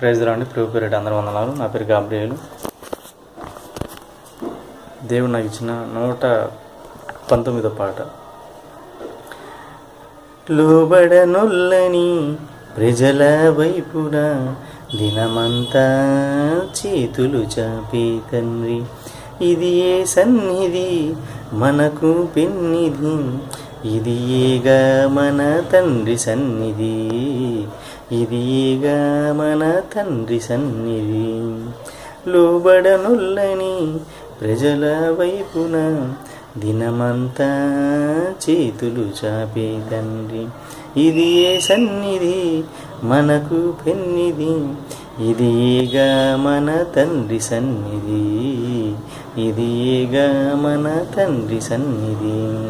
Praise రాండి ప్రభు పేరు అందరూ వందనాలు. నా పేరు గాబ్రియేలు. దేవుడు నాకు ఇచ్చిన నూట పంతొమ్మిదో పాట. లోబడనొల్లని ప్రజల వైపున దినమంతా చేతులు చాపే తండ్రి. ఇది ఏ సన్నిధి? మనకు పెన్నిధి. ఇది ఈగ మన తండ్రి సన్నిధి. ఇది ఈగ మన తండ్రి సన్నిధి. లోబడనుల్లని ప్రజల వైపున దినమంతా చేతులు చాపే తండ్రి. ఇది ఏ సన్నిధి? మనకు పెన్నిది ఇది ఏగా మన తండ్రి సన్నిధి. ఇది ఏగా మన తండ్రి సన్నిధి.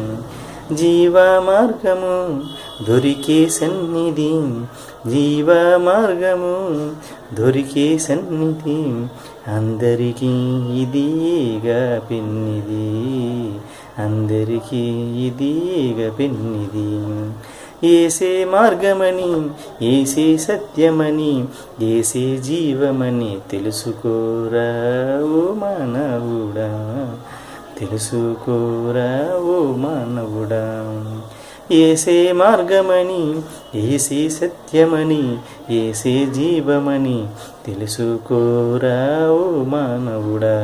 జీవ మార్గము దొరికే సన్నిధి. జీవ మార్గము దొరికే సన్నిధి. అందరికీ ఇదిగా పెన్నిది. అందరికీ ఇదిగా పెన్నిది. ఏసే మార్గమని ఏసే సత్యమని ఏసే జీవమని తెలుసుకోరా ఓ మానవుడా. తెలుసుకోరా ఓ మానవుడా. ఏసే మార్గమని ఏసే సత్యమని ఏసే జీవమని తెలుసుకోరా ఓ మానవుడా.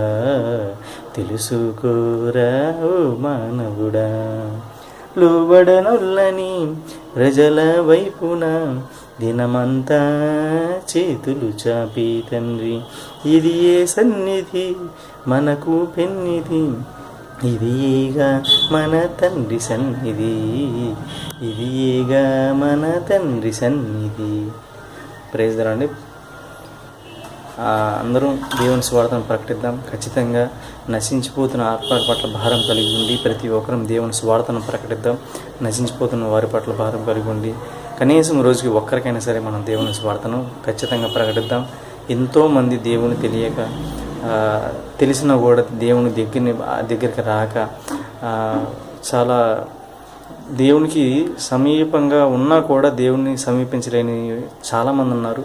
తెలుసుకోరా ఓ మానవుడా లోబడనొల్లని ప్రజల వైపున దినమంతా చేతులు చాపి తండ్రి. ఇది ఏ సన్నిధి? మనకు పెన్నిధి. ఇదిగా మన తండ్రి సన్నిధి ఇదిగా మన తండ్రి సన్నిధి. ప్రైజ్ రండి అందరం దేవుని స్వార్థను ప్రకటిద్దాం. ఖచ్చితంగా నశించిపోతున్న ఆత్మల పట్ల భారం కలిగి ఉండి ప్రతి ఒక్కరం దేవుని స్వార్థను ప్రకటిద్దాం. నశించిపోతున్న వారి పట్ల భారం కలిగి ఉండి కనీసం రోజుకి ఒక్కరికైనా సరే మనం దేవుని స్వార్థను ఖచ్చితంగా ప్రకటిద్దాం. ఎంతోమంది దేవుని తెలియక తెలిసినా కూడా దేవుని దగ్గరని దగ్గరికి రాక చాలా దేవునికి సమీపంగా ఉన్నా కూడా దేవుణ్ణి సమీపించలేని చాలామంది ఉన్నారు.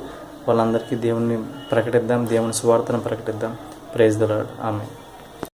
వాళ్ళందరికీ దేవుణ్ణి ప్రకటిద్దాం దేవుని సువార్తను ప్రకటిద్దాం. ప్రైజ్ ద ఆమె